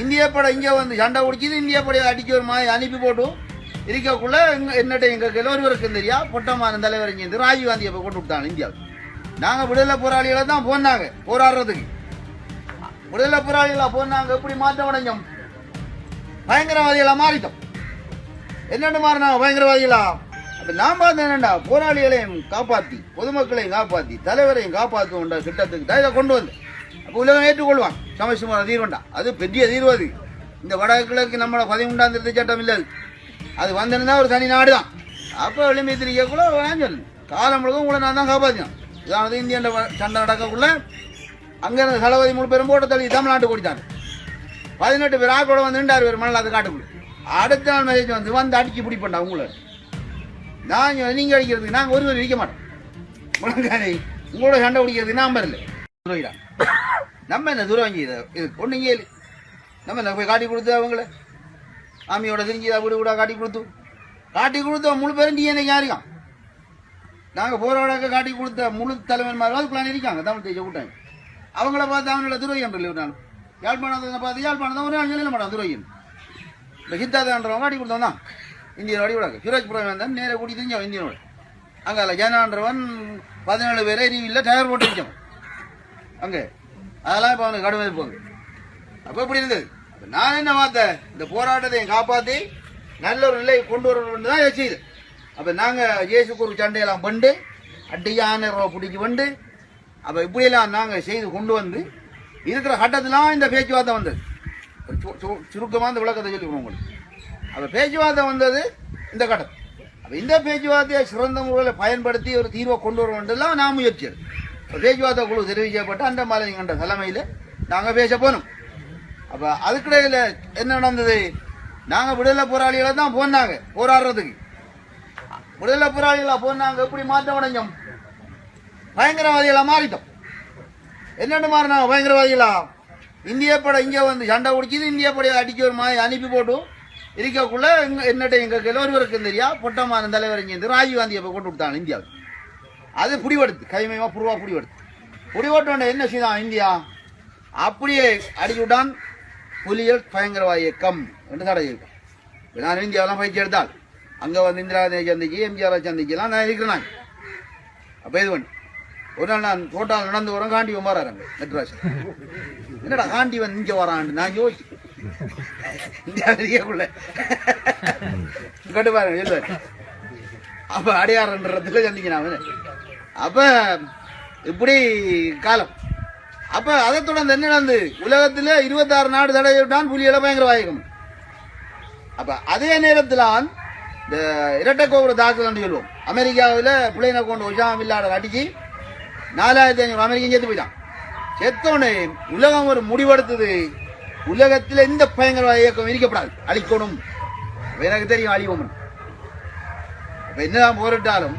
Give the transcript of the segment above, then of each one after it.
இந்திய படம் இங்கே வந்து சண்டை குடிக்குது இந்திய படையை அடிக்க ஒரு மாதிரி அனுப்பி போட்டும் இருக்கக்குள்ள என்னட்ட எங்க எல்லோருவருக்கும் தெரியா பொட்டமான தலைவர் இங்கே இருந்து ராஜீவ் காந்தியை கொண்டு விட்டாங்க இந்தியாவுக்கு. நாங்கள் விடுதலை போராளிகளை தான் போனாங்க போராடுறதுக்கு. விடுதலை போராளிகளாக போனாங்க எப்படி மாற்றம் அடைஞ்சோம்? பயங்கரவாதிகளாக மாறிட்டோம். என்னென்னு மாறினாங்க பயங்கரவாதிகளா? அப்போ நாம் பார்த்தேன் என்னண்டா போராளிகளையும் காப்பாற்றி பொதுமக்களையும் காப்பாற்றி தலைவரையும் காப்பாற்றுவோம்டா திட்டத்துக்கு தான் இதை கொண்டு வந்து அப்போ உலகம் ஏற்றுக்கொள்வான் சமசிமான தீர்வுண்டா? அது பெரிய தீர்வு அது. இந்த வடகிழக்கு நம்மளை பதிமூன்றாம் திருத்த சட்டம் இல்லை அது. அது ஒரு தனி நாடு தான் அப்போ எளிமைத்திரிக்கக்குள்ள சொல்லு. காலம் முழுக்க உங்களை நான் தான் காப்பாற்றினோம் இதானது இந்தியன் சண்டை நடக்கக்குள்ள அங்கே இருந்த தளபதி மூணு பேரும் போட்ட தள்ளி தமிழ்நாட்டு கொடுத்தாரு பதினெட்டு பேர் ஆக்கோட வந்து நின்றார் பேர் மணல் அது காட்டுக்குள்ள. அடுத்த நாள் மெசேஜ் வந்து வந்து அடிச்சு பிடிப்பண்டா உங்களை. நான் நீங்கள் அடிக்கிறதுக்கு நாங்கள் ஒருவர் இருக்க மாட்டோம். உங்களோட சண்டை பிடிக்கிறதுக்கு நான் வரல நம்ம என்ன தூரம் இது? இது ஒன்றுங்க இல்லை. நம்ம என்ன போய் காட்டி கொடுத்து அவங்கள? ஆமியோட தெரிஞ்சு வீடு கூட காட்டி கொடுத்து. காட்டி கொடுத்த முழு பேரும் டிஎன்ஏ யாருக்கான் நாங்கள் போராடாக்க காட்டி கொடுத்த முழு தலைவன்மார்கள் அதுக்குள்ள இருக்காங்க தமிழ் தேசிய கூட்டாங்க அவங்கள பார்த்து அவங்கள துரோகியம் இல்லை நான் யாழ்ப்பாணத்தை பார்த்து யாழ்ப்பாணம் ஒரு நாள் சொல்ல மாட்டான் துரோகியம் இந்த ஹித்தாதான்றவங்க காட்டி கொடுத்தவன் தான். இந்தியன் அடிவிடாங்க விடாது சுரேஷ் புரம் தான் நேராக கூட்டி தெரிஞ்சவன் இந்தியனோட. அங்கே ஜனான்றவன் பதினேழு பேரை இல்லை டயர் போட்டு வச்சவன் அங்கே அதெல்லாம் இப்போ அவனுக்கு கடுமை இருப்பாங்க அப்போ இப்படி இருந்தது? நான் என்ன பார்த்தேன்? இந்த போராட்டத்தை காப்பாற்றி நல்ல ஒரு நிலையை கொண்டு வரணும்னு தான் செய்யுது அப்போ நாங்கள் இயேசுக்கு ஒரு சண்டையெல்லாம் பண்ணு அட்டையான ரூபா பிடிச்சி வந்து அப்போ இப்படியெல்லாம் நாங்கள் செய்து கொண்டு வந்து இருக்கிற கட்டத்திலாம் இந்த பேச்சுவார்த்தை வந்தது. சுருக்கமாக இந்த விளக்கத்தை சொல்லிக்கணும் உங்களுக்கு. அப்போ பேச்சுவார்த்தை வந்தது இந்த கட்டம். அப்போ இந்த பேச்சுவார்த்தையை சிறந்த முறையில் பயன்படுத்தி ஒரு தீர்வை கொண்டு வர நான் முயற்சி எடுத்தேன். அப்ப பேச்சுவார்த்தை குழு தெரிவிக்கப்பட்டு அந்த மாலைங்கன்ற தலைமையில் நாங்கள் பேச போனோம். அப்போ அதுக்கிடையில் என்ன நடந்தது? நாங்கள் விடுதலை போராளிகளை தான் போனாங்க போராடுறதுக்கு. விடுதலை போராளிகளாக போனாங்க எப்படி மாற்றம் அடைஞ்சோம்? பயங்கரவாதிகளாக மாறிட்டோம். என்னென்னு மாறினாங்க பயங்கரவாதிகளா? இந்திய படம் இங்கே வந்து சண்டை குடிச்சிது இந்திய படையை அடிக்க ஒரு மாதிரி அனுப்பி போட்டு இருக்கக்குள்ள எங்க- என்னட்ட எங்க இருக்குன்னு தெரியா பொட்டமான தலைவர் இங்கே இருந்து ராஜீவ் காந்தியை போய் கொண்டு கொடுத்தாங்க இந்தியாவுக்கு. அது புடிவெடுத்து கைமயமா புருவா புடிவெடுத்து புடிவெட்டோட என்ன செய்தான் இந்தியா? அப்படியே அடிச்சு விட்டான் புலிகள் பயங்கரவாத இயக்கம் என்று தடை இருக்கான் நான் இந்தியாவெல்லாம் பயிற்சி எடுத்தால் அங்கே வந்து இந்திரா காந்தியை சந்திக்கு எம்ஜிஆர் சந்திக்கலாம் நான் இருக்கிறேன் அப்போ இது பண்ணு ஒரு நாள் நான் தோட்டால் நடந்து வரேன் காண்டிவன் வராங்க மெட்ராஸ் என்னடா காண்டிவன் இங்கே வரான்னு நான் யோசிச்சு இந்தியா இருக்கக்குள்ள கட்டு பாருங்க அப்போ அடையாறுன்றதுல சந்திக்கிறான் அவன். அப்போ இப்படி காலம். அப்போ அதை தொடர்ந்து என்ன நடந்து? உலகத்தில் இருபத்தாறு நாடு தடையிட்டான் புலிகளை பயங்கரவாயகம் அப்போ அதே நேரத்தில் இந்த இரட்டை கோபுர தாக்குதல் சொல்லுவோம் அமெரிக்காவில் பிள்ளைனை கொண்டு ஒஜாம இல்லாத அடிச்சு நாலாயிரத்தி ஐநூறு அமெரிக்கன் சேர்த்து போயிட்டான். செத்தோடனே உலகம் ஒரு முடிவெடுத்தது. உலகத்தில் எந்த பயங்கரவாத இயக்கம் இருக்கப்படாது அழிக்கணும். எனக்கு தெரியும் அழிவோம். இப்போ என்னதான் போரிட்டாலும்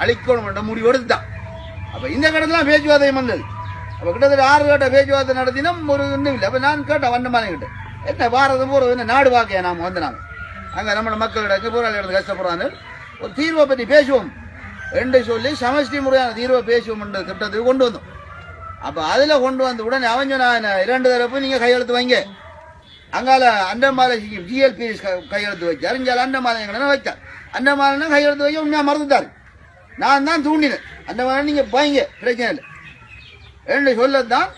அழிக்கணும் என்ற முடிவு எடுத்துட்டான் அப்ப இந்த கடத்துல பேச்சுவார்த்தை வந்தது. அப்ப கிட்டத்தட்ட ஆறு கட்ட பேச்சுவார்த்தை நடத்தினோம் ஒரு ஒன்றும் இல்லை. அப்ப நான் கேட்டேன் வண்டமான கிட்ட. என்ன பாரதம் போறது என்ன நாடு பார்க்க நாம வந்து நாங்க அங்க நம்ம மக்களிட போராளிகளுக்கு கஷ்டப்படுறாங்க. ஒரு தீர்வை பற்றி பேசுவோம். என்று சொல்லி சமஷ்டி முறையான தீர்வை பேசுவோம்ன்ற திட்டத்துக்கு கொண்டு வந்தோம். அப்ப அதுல கொண்டு வந்த உடனே அவன் நான் இரண்டு தரப்பு நீங்க கையெழுத்து வைங்க. அங்கால அண்டமாலை ஜிஎல்பி கையெழுத்து வச்சார். இங்கே அண்டமாலை வச்சார் அண்டமாலைன்னா கையெழுத்து வைக்க உண்மையாக மறந்துட்டார். நான் தான் தூண்டினேன். அந்த மாதிரி நீங்கள் வைங்க பிரச்சனை இல்லை. என்று சொல்லத்தான்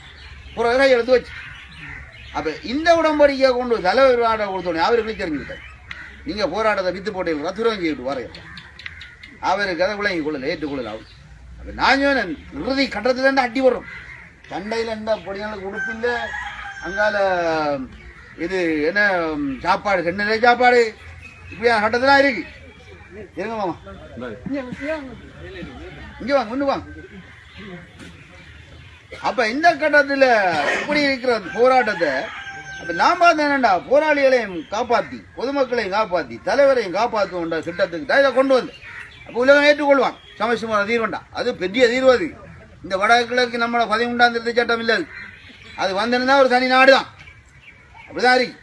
ஒரு எடுத்து வச்சு. அப்போ இந்த உடம்படிக்கை கொண்டு தலைவர் ஆட கொடுத்தோடனே அவருக்கு தெரிஞ்சுக்கிட்டார் நீங்கள் போராட்டத்தை வித்து போட்டீங்களா ரத்துரம் விட்டு வரைய அவருக்கு அதை விளங்கி கொள்ளல ஏற்றுக்கொள்ளல அவர். அப்போ நான் சொன்னேன் இறுதி கட்டத்துலேருந்து அட்டி வரும். சண்டையில் எந்த பொடியாளுக்கு உடுப்பில்லை அங்கால இது என்ன சாப்பாடு சென்னையிலே சாப்பாடு. இப்படியா கட்டத்தில் இருக்குது இருங்க மாமா. இங்க வாங்க வாங்க. அப்ப இந்த கட்டத்தில் இப்படி இருக்கிற போராட்டத்தை அப்ப நான் பார்த்தேன் என்னடா போராளிகளையும் காப்பாத்தி பொதுமக்களையும் காப்பாத்தி தலைவரையும் காப்பாற்றுவோன்ற திட்டத்துக்கு தான் இதை கொண்டு வந்து அப்போ உலகம் ஏற்றுக்கொள்வான். சமஸ்டிமான தீர்வுண்டா. அது பெரிய தீர்வு அது. இந்த வடகிழக்கு நம்மளை பதிமூன்றாம் திருத்த சட்டம் இல்லை அது. வந்திருந்தா ஒரு தனி நாடு தான் அப்படிதான் இருக்கு.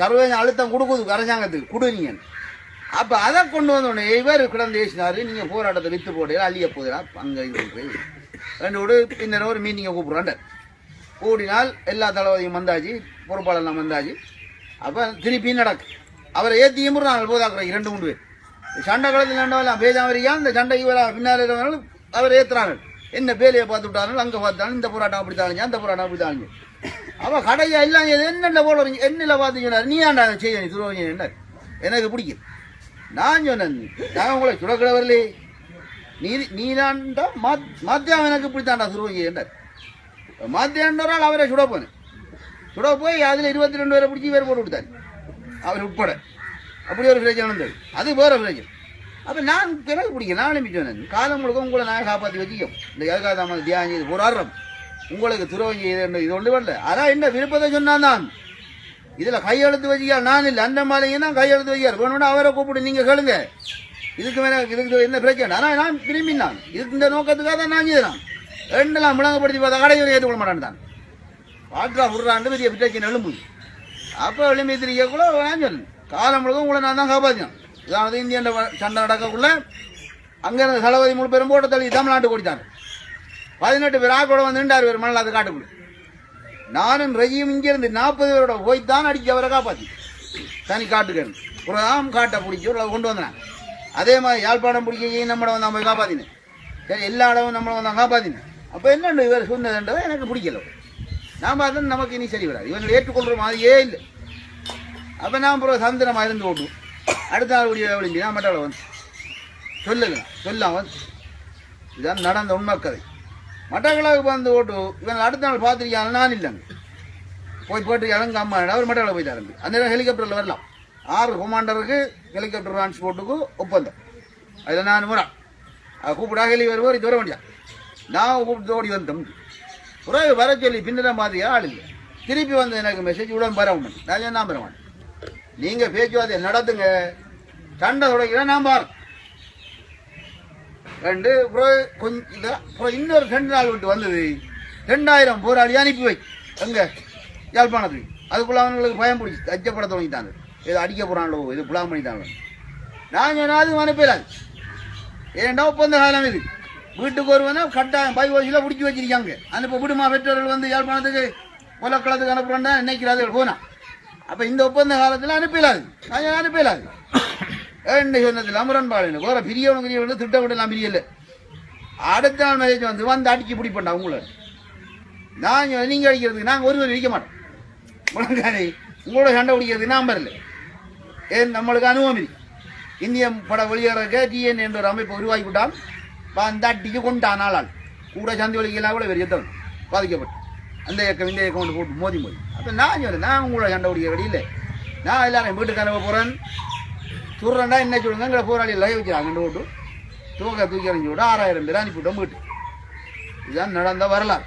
சர்வதேச அழுத்தம் கொடுக்குது அரசாங்கத்துக்கு. கொடு நீங்க. அப்ப அதை கொண்டு வந்தோடனே இவர் கிடந்து பேசினாரு நீங்க போராட்டத்தை வித்து போட்டு அழிய போகிறா அங்க இது ரெண்டு விடு பின்னர் ஒரு மீட்டிங்கை கூப்பிடுறாண்ட கூடினால் எல்லா தளபதியும் வந்தாச்சு பொறுப்பாளர்லாம் வந்தாச்சு. அப்போ திருப்பி நடக்கு. அவரை ஏற்றி நாங்கள் போதாக்குறோம் ரெண்டு மூணு பேர். சண்டை காலத்தில் ரெண்டவெல்லாம் பேசாமரியா இந்த சண்டை இவரா பின்னால் இருக்கிறவங்களும் அவர் ஏற்றுறாங்க என்ன பேலையை பார்த்து விட்டாலும் அங்கே பார்த்தாலும் இந்த போராட்டம் அப்படி தாங்க அந்த போராட்டம் அப்படி தாங்க அவ கடையா எல்லாம் என்னென்ன போல என்னில் பார்த்து சொன்னார் நீ ஆண்டா அதை செய்ய நீ துரோகம் என்ன எனக்கு பிடிக்கும். நான் சொன்னேன். நான் உங்களை சுடக்கூட வரலே நீ நீதாண்டா மத்தியம் எனக்கு பிடித்தாண்டா துரோகம் என்றார். மத்தியாண்டால் அவரை சுட போனேன் சுட போய் அதில் இருபத்தி ரெண்டு பேரை பிடிச்சி வேறு போட்டு விட்டார் அவர் உட்பட. அப்படி ஒரு பிரச்சனை இருந்தது அது வேற பிரச்சனை. அப்போ நான் எனக்கு பிடிக்கும் நான் அனுப்பி சொன்னேன். காலம் முழுக்க உங்களை நான் காப்பாற்றி வச்சிக்கோம். இந்த ஏகாதாம தியானம் இது போராடுறோம் உங்களுக்கு துரோகம் இது ஒன்று வரல. அதான் என்ன விருப்பத்தை சொன்னான் நான். இதில் கையெழுத்து வச்சிக்கா நான் இல்லை. அந்த மாதிரியும் தான் கையெழுத்து வைக்கார் வேணும்னா அவரை கூப்பிடு நீங்கள் கேளுங்க. இதுக்கு மேலே இதுக்கு என்ன பிரச்சனை? ஆனால் நான் விரும்பினான் இதுக்கு இந்த நோக்கத்துக்காக தான் நான் செய்தான் ரெண்டெல்லாம் முழங்கப்படுத்தி பார்த்தா கடையில் ஏற்றுக்கொள்ள மாட்டான் தான். பாட்ரா விடுறாண்டு பெரிய பிரச்சனை எழும்பு அப்போ எழும்பி கூட நான் சொல்லு காலம் முழுக்க உங்களை நான் தான் காப்பாற்றினேன் இதாவது இந்தியன் சண்டை நடக்கக்குள்ள அங்கேருந்து தளபதி முழு பேரும் போட்ட தள்ளி தமிழ்நாட்டு கொடுத்தாங்க பதினெட்டு பேர் ஆக்கோட வந்து நின்றார் பேர் மணலாது காட்டுக்குள்ள. நானும் ரஜியும் இங்கிருந்து நாற்பது பேரோட போய் தான் அடிச்சு அவரை காப்பாற்றி தனி காட்டுக்கேன் புறதாம் காட்டை பிடிச்சி ஒரு கொண்டு வந்தேன். அதே மாதிரி யாழ்ப்பாணம் பிடிக்க நம்மளை வந்தால் போய் காப்பாற்றினேன் சரி எல்லா இடமும் நம்மளை வந்தால் காப்பாற்றினேன் அப்போ என்னண்டு இவர் சொன்னதுன்றதை எனக்கு பிடிக்கல. நான் பார்த்தா நமக்கு இனி சரி வராது. இவங்களை ஏற்றுக்கொள்கிற மாதிரியே இல்லை. அப்போ நான் பிறகு சந்திரமாக இருந்து ஓட்டு. அடுத்த நாள் முடிய விழிஞ்சு நான் மட்டும் வந்து சொல்லுங்க சொல்லாம் வந்து இதுதான் நடந்த உண்மை கதை மட்டக்களவுக்கு வந்து ஓட்டு இவன் அடுத்த நாள் பார்த்துருக்கான் நான் இல்லைங்க. போய் போட்டு இறங்க அம்மா அவர் மட்டக்களவு போய் தரம்பி அந்த நேரம் ஹெலிகாப்டரில் வரலாம். ஆறு கொமாண்டருக்கு ஹெலிகாப்டர் டிரான்ஸ்போர்ட்டுக்கு ஒப்பந்தம். அதில் நான் முறை. அதை கூப்பிடா ஹெலி வருவோம் இது வர வேண்டியா? நான் கூப்பிட்டு ஓடி வந்தோம். பிறகு வர சொல்லி பின்னதான் மாதிரியா ஆள் இல்லை. திருப்பி வந்து எனக்கு மெசேஜ் உடன் வர உண்டு நான் என்ன பெற மாட்டேன். நீங்கள் பேச்சுவார்த்தை நடத்துங்க. சண்டை தொடங்கினா நான் பாரு. ரெண்டு அப்புறம் கொஞ்சம் அப்புறம் இன்னொரு ரெண்டு நாள் விட்டு வந்தது. ரெண்டாயிரம் போராளி அனுப்பி வை. அங்கே யாழ்ப்பாணத்துக்கு. அதுக்குள்ள அவங்களுக்கு பயம் பிடிச்சி அச்சப்பட தொடங்கிட்டாங்க. ஏதோ அடிக்க போகிறாங்களோ இது புலாம் பண்ணிட்டாங்க நான் சொன்னா அனுப்பிடாது ஏன்டா ஒப்பந்த காலம் இது? வீட்டுக்கு ஒருவனா கட்டாயம் பை வயசில் பிடிச்சி வச்சிருக்காங்க. அனுப்ப விடுமா பெற்றோர்கள் வந்து யாழ்ப்பாணத்துக்கு? கொலக்களத்துக்கு அனுப்புறேன்டா நினைக்கிறார்கள் போனா. அப்போ இந்த ஒப்பந்த காலத்தில் அனுப்பிடாது நான் அனுப்பிடாது என்ன சொன்னதில் அமரன்பாடு வேற பிரியவனு பிரியவனு பெரிய பிரியல அடுத்த நாள் வந்து வந்து அடிச்சு பிடிப்பண்டா உங்களை நான் நீங்கள் நீங்க அடிக்கிறதுக்கு நாங்கள் ஒருவர் அடிக்க மாட்டோம். முழங்காலை உங்களோட சண்டை பிடிக்கிறதுக்கு நான் வரல. ஏன்? நம்மளுக்கு அனுபவம் இல்லை. இந்திய பட வெளியேறக்க டிஎன் என்ற ஒரு அமைப்பு உருவாக்கி விட்டால் அந்த அட்டிக்கு கொண்டான் ஆளால் கூட சந்தி வலிக்கலாம் கூட பெரிய தவறு பாதிக்கப்பட்டு. அந்த இயக்கம் இந்த இயக்கம் போட்டு மோதி மோதி. அப்போ நான் சொன்னேன் நான் உங்களோட சண்டை பிடிக்கிற வழி இல்லை. நான் எல்லாரும் வீட்டுக்கு அனுப்ப போகிறேன் சொல்கிறேன்டா என்ன சொல்லுங்க எங்களை போராளி எல்லாம் வச்சுறாங்க ஓட்டு தூக்க தூக்கி அணிஞ்சு விட ஆறாயிரம் பேர் அனுப்பிவிட்டோம் வீட்டு இதுதான் நடந்த வரலாறு